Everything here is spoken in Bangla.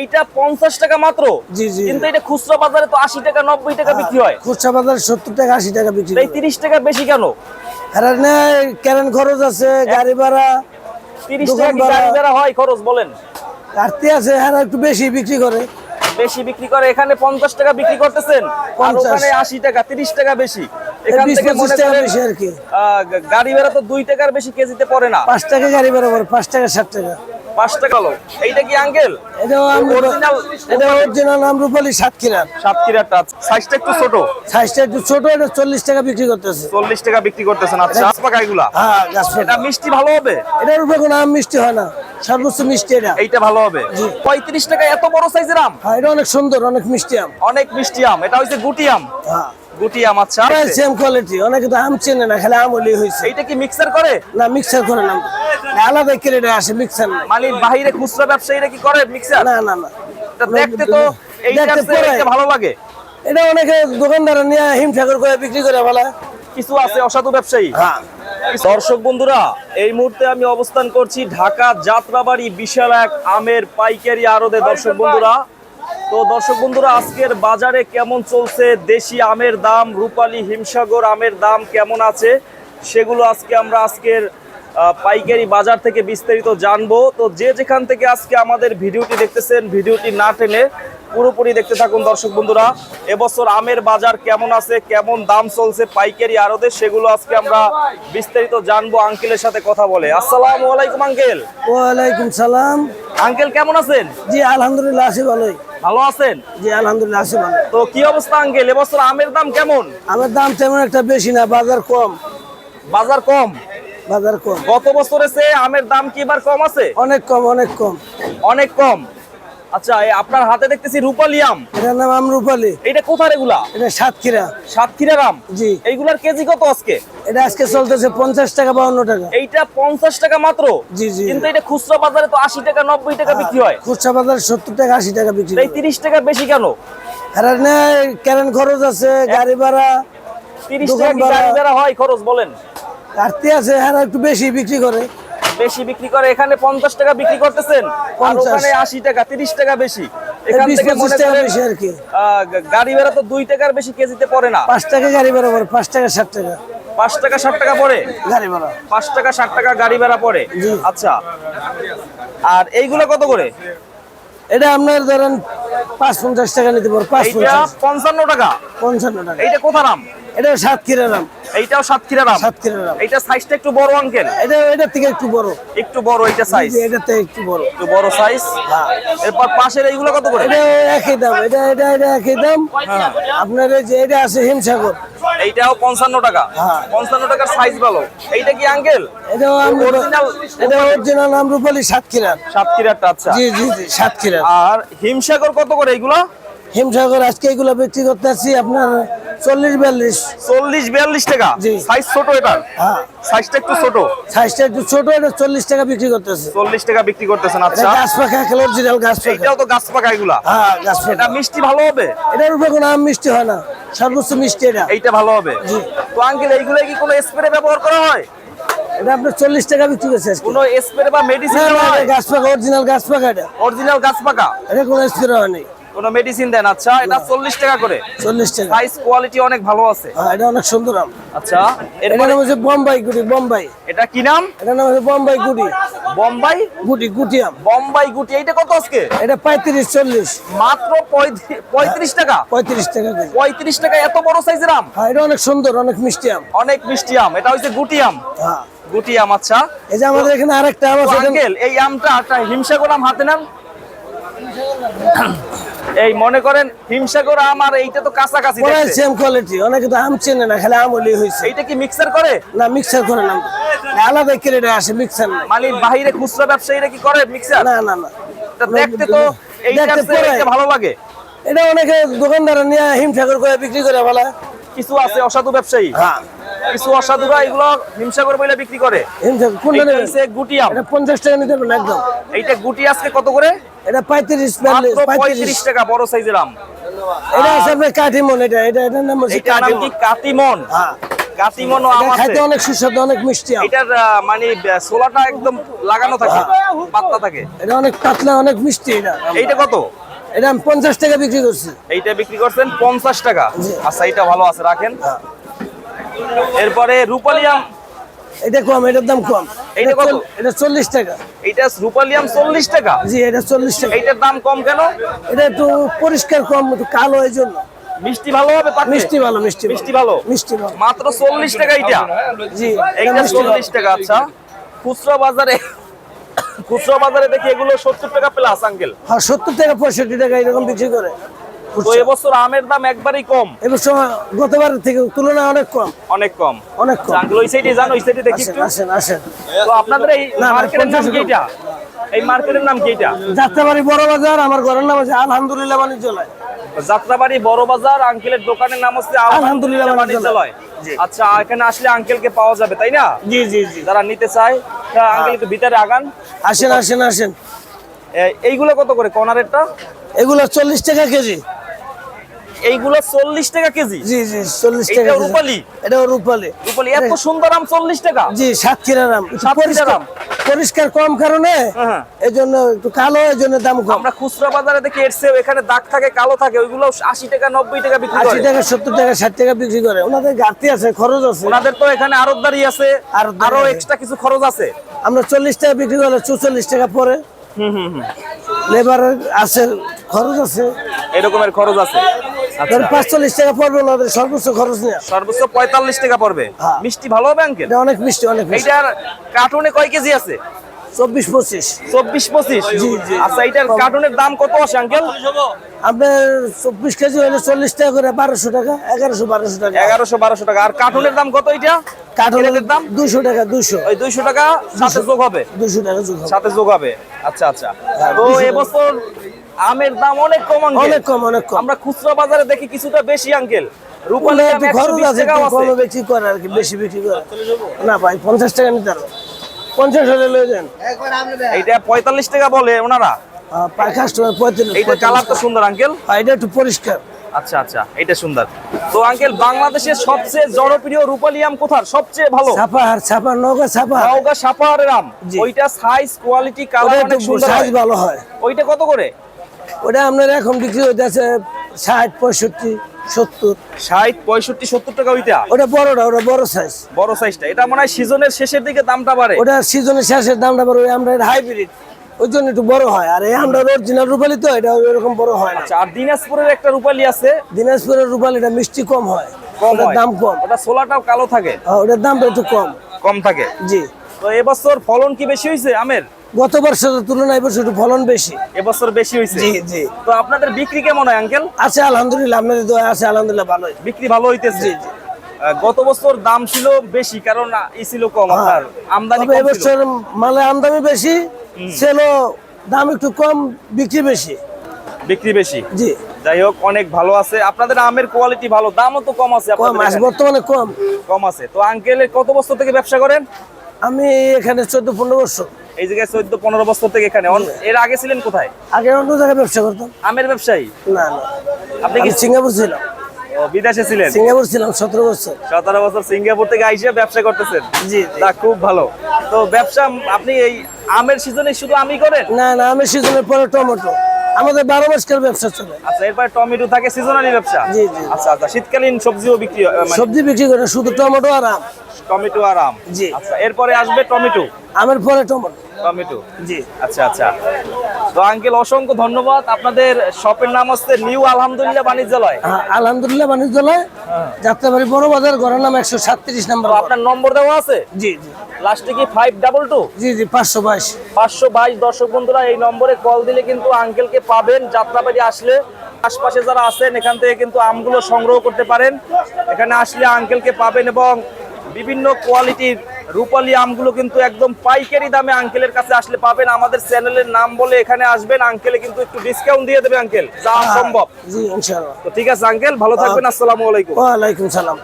এইটা পঞ্চাশ টাকা মাত্র? জি, জি। কিন্তু এটা খুচরা বাজারে তো আশি টাকা নব্বই টাকা বিক্রি হয়। খুচরা বাজার সত্তর টাকা আশি টাকা বিক্রি এই তিরিশ টাকা বেশি কেন? আর নেয় খরচ আছে গাড়ি ভাড়া তিরিশ টাকা গাড়ি ভাড়া। হয় খরচ বলেন? কাটতে আছে হ্যাঁ একটু বেশি বিক্রি করে। বেশি বিক্রি করে এখানে পঞ্চাশ টাকা বিক্রি করতেছেন? আর 50 ওখানে আশি টাকা তিরিশ টাকা বেশি। এই এখান থেকে মনে করেন বেশি আর কি। আহ, গা- গাড়ি ভাড়া তো দুই টাকার বেশি কেজিতে পড়ে না। পাঁচ টাকা গাড়ি ভাড়া পড়ে পাঁচ টাকা ষাট টাকা। পাঁচ টাকা হলো এইটা কি আঙ্কেল? এটা অরিজিনাল নাম রূপালী সাতক্ষীরার। সাতক্ষীরাটা। সাইজটা একটু ছোট। সাইজটা একটু ছোট এটা চল্লিশ টাকা বিক্রি করতেছে। চল্লিশ টাকা বিক্রি করতেছেন। আচ্ছা পাকা এগুলা? হ্যাঁ গাছ এটা মিষ্টি ভালো হবে? এটার উপরে কোনো আম মিষ্টি হয় না। সর্বোচ্চ মিষ্টি এটা। এইটা ভালো হবে? পঁয়ত্রিশ টাকা এত বড় সাইজের আম? হ্যাঁ এটা অনেক সুন্দর অনেক মিষ্টি আম। অনেক মিষ্টি আম। এটা হচ্ছে গুটি আম। হ্যাঁ। গুটি আম আচ্ছা সেম কোয়ালিটি অনেকে তো আম চেনে না খালি আম হলেই হয়েছে। এইটা কি মিক্সার করে? না মিক্সার করে না, আলাদা কেটে আসে মিক্সার মানে বাহিরে খুচরা ব্যবসায়ীরা কি করে মিক্সার না না না। দেখতে তো এইটা ভালো লাগে। এটা অনেকে দোকানদার নিয়ে হিম ঠাকুর করে বিক্রি করে বলে। কিছু আছে অসাধু ব্যবসায়ী। হ্যাঁ। দর্শক বন্ধুরা এই মুহূর্তে আমি অবস্থান করছি ঢাকা যাত্রাবাড়ি বিশাল এক আমের পাইকারি আড়তে। দর্শক বন্ধুরা তো দর্শক বন্ধুরা আজকের বাজারে কেমন চলছে? দেশি আমের দাম রূপালী হিমসাগর আমের দাম কেমন আছে? সেগুলো আজকে আমরা আজকের পাইকারি বাজার থেকে বিস্তারিত জানব। তো যে যেখান থেকে আজকে আমাদের ভিডিওটি দেখতেছেন ভিডিওটি না টেনে পুরোপুরি দেখতে থাকুন দর্শক বন্ধুরা। এবছর আমের বাজার কেমন আছে কেমন দাম চলছে পাইকারি আড়তে সেগুলো আজকে আমরা বিস্তারিত জানব। আঙ্কেলের সাথে কথা বলে। আসসালাম আলাইকুম আঙ্কেল। ওয়ালাইকুম সালাম। আঙ্কেল কেমন আছেন? জি আলহামদুলিল্লাহ আছি ভালোই। ভালো আছেন? জি আলহামদুলিল্লাহ আছি ভালো। তো কি অবস্থা আঙ্কেল? এবছর আমের দাম কেমন? আমের দাম তেমন একটা বেশি না বাজার কম। বাজার কম? বাজার কম। গত বছরে সে আমের দাম কি এবার কম আছে? অনেক কম অনেক কম। অনেক কম। আচ্ছা আপনার হাতে দেখতেছি রূপালি আম। এটার নাম আমরুপালি এটা কোথায় এগুলা? এটা সাতক্ষীরা। সাতক্ষীরার আম? জি। এইগুলার কেজি কত আজকে? এটা আজকে চলতেছে পঞ্চাশ টাকা বাউন্ন টাকা। এইটা পঞ্চাশ টাকা মাত্র? জি, জি। কিন্তু এটা খুচরা বাজারে তো আশি টাকা নব্বই টাকা বিক্রি হয়। খুচরা বাজারে সত্তর টাকা আশি টাকা বিক্রি এই তিরিশ টাকা বেশি কেন? নেয় ক্যারেন খরচ আছে গাড়ি ভাড়া তিরিশ টাকা। গাড়ি ভাড়া হয় খরচ বলেন? কাটতে আছে হ্যাঁ একটু বেশি বিক্রি করে। বেশি বিক্রি করে এখানে পঞ্চাশ টাকা বিক্রি করতেছেন? আর ওখানে আশি টাকা তিরিশ টাকা বেশি। এখান থেকে মনে করেন গাড়ি ভাড়া তো দুই টাকার বেশি কেজিতে পড়ে না। পাঁচ টাকা গাড়ি ভাড়া পড়ে পাঁচ টাকা ষাট টাকা। পাঁচ টাকা ষাট টাকা পড়ে? গাড়ি ভাড়া। পাঁচ টাকা ষাট টাকা গাড়ি ভাড়া পড়ে? আচ্ছা। আর এইগুলো কত করে? এটা আপনার ধরেন পাঁচ পঞ্চাশ টাকা নিতে পারো পাঁচ পঞ্চান্ন টাকা। পঞ্চান্ন টাকা। এইটা কোথা নাম এটা সাতক্ষীরা নাম এইটাও সাতক্ষীরা নাম সাতক্ষীরা নাম এইটা সাইজটা একটু বড় আঙ্কেল। এটা এটার থেকে একটু বড়। একটু বড় এইটা সাইজ জি, এটার থেকে একটু বড়। একটু বড় সাইজ এরপর পাশের এইগুলো কত করে? এটা একই দাম এটা এটা এটা একই দাম। আপনার যে এটা আছে হিমসাগর। এইটাও পঞ্চান্ন টাকা। হ্যাঁ। পঞ্চান্ন টাকার সাইজ ভালো। এইটা কি আঙ্কেল? এটাও Original? এটা অরিজিনাল নাম রূপালী সাতক্ষীরার। সাতক্ষীরাটা আচ্ছা। জি জি জি সাতক্ষীরার। আর হিমসাগর কত করে এইগুলো হিমসাগর আজকে এগুলো বিক্রি করতে আসছি আপনার চল্লিশ বিয়াল্লিশ। চল্লিশ বিয়াল্লিশ টাকা? জি। সাইজ ছোট এটার? হ্যাঁ। সাইজটা একটু ছোট। সাইজটা একটু ছোট এটা চল্লিশ টাকা বিক্রি করতেছে চল্লিশ টাকা বিক্রি করতেছেন এটা আচ্ছা। গাছ পাখা খেলে অরিজিনাল গাছ পাখা এইটাও তো গাছ পাকা এগুলা। হ্যাঁ গাছ পাখা এটা মিষ্টি ভালো হবে? এটার উপরে কোনো আম মিষ্টি হয় না। সর্বোচ্চ মিষ্টি এটা। এইটা ভালো হবে? তো আঙ্কেল এইগুলো কি কোনো স্প্রে ব্যবহার করা হয়? এটা আপনার চল্লিশ টাকা বিক্রি করছে কোনো স্প্রে বা মেডিসিন হয় এটা গাছ পাখা অরিজিনাল গাছ পাখা এটা। অরিজিনাল গাছ পাকা? এটা কোনো স্প্রে হয়নি কোনো মেডিসিন দেন? আচ্ছা এটা চল্লিশ টাকা করে। চল্লিশ টাকা। সাইজ কোয়ালিটি অনেক ভালো আছে। হ্যাঁ এটা অনেক সুন্দর আম। আচ্ছা এরপরে নাম হচ্ছে বোম্বাই গুটি বোম্বাই। এটা কি নাম? এটার নাম হচ্ছে বোম্বাই গুটি। বোম্বাই? গুটি গুটি আম। বোম্বাই গুটি এইটা কত আজকে? এটা পঁয়ত্রিশ চল্লিশ। মাত্র পঁয়ত্রিশ- পঁয়ত্রিশ টাকা? পঁয়ত্রিশ টাকা কেজি পঁয়ত্রিশ টাকা এত বড় সাইজের আম? হ্যাঁ এটা অনেক সুন্দর অনেক মিষ্টি আম। অনেক মিষ্টি আম। এটা হচ্ছে গুটি আম। হ্যাঁ। গুটি আম আচ্ছা। এই যে আমাদের এখানে আরেকটা আম আছে আঙ্কেল এই আমটা একটা হিমসাগর আম হাতে নেন। এই মনে করেন হিমসাগর আম আর এইটা তো কাছাকাছি পুরাই দেখতে। সেম কোয়ালিটি অনেকে তো আম চেনে না খালি আম হলেই হয়েছে এইটা কি মিক্সার করে? না মিক্সার করে না। আলাদা কেটে আসে মিক্সার না। মানে বাহিরে খুচরা ব্যবসায়ীরা কি করে মিক্সার না না না। দেখতে তো এইটা ভালো লাগে। এটা অনেকে দোকানদার নিয়ে হিম ঠাকুর করে বিক্রি করে বলে। কিছু আছে অসাধু ব্যবসায়ী? হ্যাঁ। কিছু অসাধুরা এগুলো হিমসাগর বইলে বিক্রি করে। কোনটা নেবেন? হচ্ছে গুটি আম এটা টাকা নিতে পারবেন একদম। এইটা গুটি আজকে কত করে? এটা পঁয়ত্রিশ মাত্র পঁয়ত্রিশ। পঁয়ত্রিশ টাকা বড় সাইজের আম। এটা এটা এটা নাম হচ্ছে হ্যাঁ। কাটিমনো আম আছে। খাইতে অনেক সুস্বাদু অনেক মিষ্টি আম। এটার মানে ছোলাটা একদম লাগানো থাকে পাতলা থাকে। এটা অনেক পাতলা অনেক মিষ্টি এটা এইটা কত? এটা আমি পঞ্চাশ টাকা বিক্রি করছি। এইটা বিক্রি করছেন পঞ্চাশ টাকা। আচ্ছা এইটা ভালো আছে রাখেন। হ্যাঁ। এরপরে রূপালিয়াম। এটা কম এটার দাম কম। এটা কত? এটা চল্লিশ টাকা। এইটা রূপালিয়াম চল্লিশ টাকা? জি এটা চল্লিশ টাকা। এইটার দাম কম কেন? এটা একটু পরিষ্কার কম একটু কালো এই জন্য। মিষ্টি ভালো হবে? মিষ্টি ভালো মিষ্টি মিষ্টি ভালো? মিষ্টি ভালো। মাত্র চল্লিশ টাকা এইটা? জি এটা এইটা মিষ্টি ভালো। চল্লিশ টাকা আচ্ছা। খুচরা বাজারে খুচরা বাজারে দেখি এগুলো সত্তর টাকা প্লাস আঙ্কেল হ্যাঁ সত্তর টাকা পঁয়ষট্টি টাকা এরকম বিক্রি করে। তো এবছর আমের দাম একবারই কম। এবছর গতবার থেকে তুলনায় অনেক কম। অনেক কম। অনেক কম। আঙ্কেল ওই সাইডে যান ওই সাইডে দেখি একটু। আসেন আসেন। তো আপনাদের এই না, না, মার্কেটের নাম কি এটা? এই মার্কেটের নাম কি এটা? যাত্রাবাড়ি বড় বাজার আমার ঘরের নাম আছে আলহামদুলিল্লাহ বাণিজ্যালয় যাত্রাবাড়ি বড় বাজার আঙ্কেলের দোকানের নাম হচ্ছে আলহামদুলিল্লাহ বাণিজ্যালয় জি। আচ্ছা এখানে আসলে আঙ্কেলকে পাওয়া যাবে তাই না? জি জি জি। যারা নিতে চায় আঙ্কেল একটু ভিতরে আগান। আসেন আসেন আসেন। এ- এইগুলো কত করে? কর্নারেরটা? এগুলো চল্লিশ টাকা কেজি। এইগুলো চল্লিশ টাকা কেজি। জি জি চল্লিশ এইটা টাকা কেজি। রূপালী? এটাও রূপালি। রূপালী এত সুন্দর আম চল্লিশ টাকা। জি সাতক্ষীরা নাম একটু সাতক্ষীরা পরিষ্কার কম কারণে হ্যাঁ। এই জন্য একটু কালো এই জন্য দাম কম। আমরা খুচরা বাজারে দেখি এর এখানে দাগ থাকে কালো থাকে ওইগুলো আশি টাকা নব্বই টাকা বিক্রি আশি করে। টাকা সত্তর টাকা ষাট টাকা বিক্রি করে। ওনাদের ঘাটতি আছে খরচ আছে। ওনাদের তো এখানে আরতদারি আছে আড়তদারি আরও এক্সট্রা কিছু খরচ আছে। আমরা চল্লিশ টাকা বিক্রি করলে চুচল্লিশ টাকা পরে। লেবার আছে খরচ আছে। এরকমের খরচ আছে। আচ্ছা। ধরেন পাঁচচল্লিশ টাকা পড়বে ওনাদের সর্বোচ্চ খরচ নেই সর্বোচ্চ পঁয়তাল্লিশ টাকা পড়বে। হ্যাঁ। মিষ্টি ভালো হবে আঙ্কেল? এটা অনেক মিষ্টি অনেক মিষ্টি। কার্টুনে কয় কেজি আছে? চব্বিশ পঁচিশ। চব্বিশ পঁচিশ? জি, জি। আচ্ছা এইটার কার্টুনের দাম কত আছে আঙ্কেল? আপনার চব্বিশ কেজি হলে চল্লিশ টাকা করে বারোশো টাকা এগারোশো বারোশো টাকা। এগারোশো বারোশো টাকা। আর কার্টুনের দাম কত এইটা? কাঠলের দাম? দুশো টাকা দুশো ওই দুইশো টাকা সাথে যোগ হবে? দুশো টাকা যোগ হবে। সাথে যোগ হবে। আচ্ছা আচ্ছা। হ্যাঁ, তো এবছর আমের দাম অনেক কম আঙ্কেল। অনেক কম অনেক কম। আমরা খুচরা বাজারে দেখি কিছুটা বেশি আঙ্কেল। রূপালী ওগুলো একটু খরচ 120 আছে কমে বেশি করে আর কি বেশি বিক্রি করে। না ভাই পঞ্চাশ টাকা নিতে পারব পঞ্চাশ হলে লয়ে যান। পঁয়তাল্লিশ টাকা বলে ওনারা। কাস্টমার কালার তো সুন্দর আঙ্কেল। হ্যাঁ, এটা একটু পরিষ্কার। আচ্ছা আচ্ছা এটা সুন্দর। তো আঙ্কেল বাংলাদেশের সবচেয়ে জনপ্রিয় রূপালী আম কোথার? সবচেয়ে ভালো? ছাপাহার ছাপার নৌকা ছাপাহার নওগাঁ সাপাহারের আম। ওইটা সাইজ কোয়ালিটি কালার অনেক সুন্দর সাইজ ভালো হয়। ওইটা কত করে? ওটা আপনার এখন বিক্রি হইতেছে ষাট পঁয়ষট্টি সত্তর। ষাট পঁয়ষট্টি সত্তর টাকা ওইটা? ওটা বড়টা ওটা বড় সাইজ বড় সাইজটা এটা মনে হয় সিজনের শেষের দিকে দামটা বাড়ে। ওটা সিজনের শেষের দামটা বাড়ে ওই আমরা হাইব্রিড ওই জন্য একটু বড় হয়। আর এই আমরা অরিজিনাল রূপালি তো এটা ওইরকম বড় হয় না। আচ্ছা আর দিনাজপুরের একটা রূপালী আছে? দিনাজপুরের রূপালিটা মিষ্টি কম হয়। ওটার দাম কম। ওটা ছোলাটাও কালো থাকে? ওটার দামটা একটু কম। কম থাকে? জি। তো এবছর ফলন কি বেশি হয়েছে আমের? গত বছরের তুলনায় এবছর একটু ফলন বেশি। এবছর বেশি হয়েছে? জি জি। তো আপনাদের বিক্রি কেমন হয় আঙ্কেল আছে আলহামদুলিল্লাহ আপনাদের দোয়া আছে আলহামদুলিল্লাহ ভালোই বিক্রি ভালো হইতেছে? জি, জি। গত বছর দাম ছিল বেশি কারণ ই ছিল কম আপনার আমদানি কম এবছর মালে আমদানি বেশি সেলো দাম একটু কম বিক্রি বেশি। বিক্রি বেশি? জি। যাই হোক অনেক ভালো আছে। আপনাদের আমের কোয়ালিটি ভালো দামও তো কম আছে কম আপনাদের আছে বর্তমানে কম। কম আছে। তো আঙ্কেলের কত বছর থেকে ব্যবসা করেন? আমি এখানে চোদ্দ পনেরো বছর। এই জায়গায় চোদ্দ পনেরো বছর থেকে এখানে। এর আগে ছিলেন কোথায়? আগে অন্য জায়গায় ব্যবসা করতাম। আমের ব্যবসায়ী? না না। আপনি কি সিঙ্গাপুর ছিলাম। বিদেশে ছিলেন? সিঙ্গাপুর ছিলাম সতেরো বছর। সতেরো বছর সিঙ্গাপুর থেকে আইসে ব্যবসা করতেছেন? জি। তা খুব ভালো। তো ব্যবসা আপনি এই আমের সিজনে শুধু আমি করেন? না না আমি সিজনের পরে টমেটো। আমাদের বারো মাসকার ব্যবসা চলে। আচ্ছা এরপরে টমেটো থাকে সিজনালি ব্যবসা? জি, জি। আচ্ছা আচ্ছা শীতকালীন সবজিও বিক্রি হয়, মানে সবজি বিক্রি করে শুধু টমেটো আর আম। টমেটো আর আম। জি। আচ্ছা এরপরে আসবে টমেটো? আমের পরে টমেটো। টমেটো? জি। আচ্ছা আচ্ছা। তো আঙ্কেল অসংখ্য ধন্যবাদ। আপনাদের শপের নাম হচ্ছে নিউ আলহামদুলিল্লাহ বাণিজ্যালয়। হ্যাঁ, আলহামদুলিল্লাহ বাণিজ্যালয় যাত্রাবাড়ি বড় বাজার ঘরের নাম একশো সাতত্রিশ নাম্বার আপনার নম্বর দেওয়া আছে? জি জি। লাস্টে কি ফাইভ ডাবল টু জি জি পাঁচশো বাইশ। পাঁচশো বাইশ দর্শক বন্ধুরা এই নম্বরে কল দিলে কিন্তু আঙ্কেলকে পাবেন। যাত্রাবাড়ি আসলে আশপাশে যারা আছেন এখান থেকে কিন্তু আমগুলো সংগ্রহ করতে পারেন। এখানে আসলে আঙ্কেলকে পাবেন এবং বিভিন্ন কোয়ালিটির রূপালী আমগুলো কিন্তু একদম পাইকারি দামে আঙ্কেলের কাছে আসলে পাবেন। আমাদের চ্যানেলের নাম বলে এখানে আসবেন। আঙ্কেলে কিন্তু একটু ডিসকাউন্ট দিয়ে দেবে আঙ্কেল যা সম্ভব। জি ইনশাআল্লাহ। তো ঠিক আছে আঙ্কেল ভালো থাকবেন আসসালামু আলাইকুম। ওয়ালাইকুম সালাম।